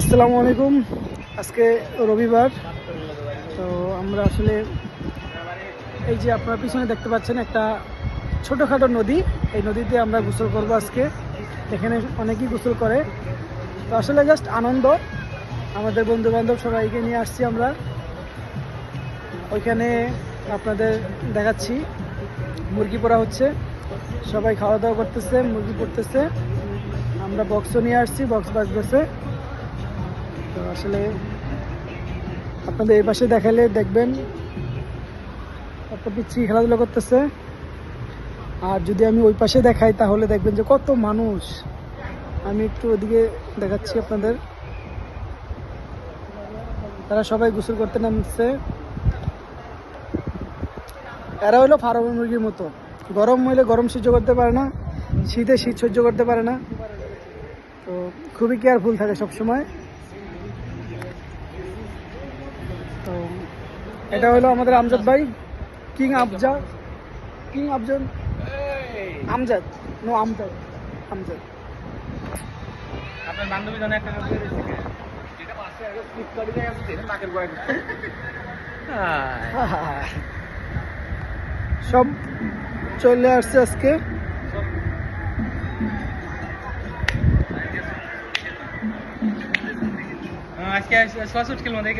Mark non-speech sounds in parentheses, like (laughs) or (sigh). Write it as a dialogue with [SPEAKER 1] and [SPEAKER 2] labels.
[SPEAKER 1] আসসালামু আলাইকুম। আজকে রবিবার। তো আমরা আসলে এই যে আপনার পিছনে দেখতে পাচ্ছেন একটা ছোটোখাটো নদী। এই নদীতে আমরা গোসল করব আজকে। এখানে অনেকেই গোসল করে। তো আসলে জাস্ট আনন্দ। আমাদের বন্ধু বান্ধব সবাইকে নিয়ে আসছি আমরা। ওইখানে আপনাদের দেখাচ্ছি। মুরগি পোড়া হচ্ছে। সবাই খাওয়া দাওয়া করতেছে, মুরগি পড়তেছে। আমরা বক্সও নিয়ে আসছি বক্স বাজতেছে। তো আসলে আপনাদের এই পাশে দেখালে দেখবেন একটা পিচ্ছি খেলাধুলা করতেছে। আর যদি আমি ওই পাশে দেখাই, তাহলে দেখবেন যে কত মানুষ। আমি একটু ওদিকে দেখাচ্ছি আপনাদের। তারা সবাই গোসল করতে নামছে। এরা হলো ফার্ম মুরগির মতো। গরম হইলে গরম সহ্য করতে পারে না, শীতে শীত সহ্য করতে পারে না। তো খুবই কেয়ারফুল থাকে সবসময়। তো এটা হলো আমাদের আমজাদ ভাই king Afza king Afzad Amjad. No Amjad. Amjad.
[SPEAKER 2] আপনার বান্ধবী জানে একটা হ্যাঁ। (laughs)
[SPEAKER 1] সব চলে আসছে আজকে।
[SPEAKER 2] আজকে ছশো কিলো মধ্যে।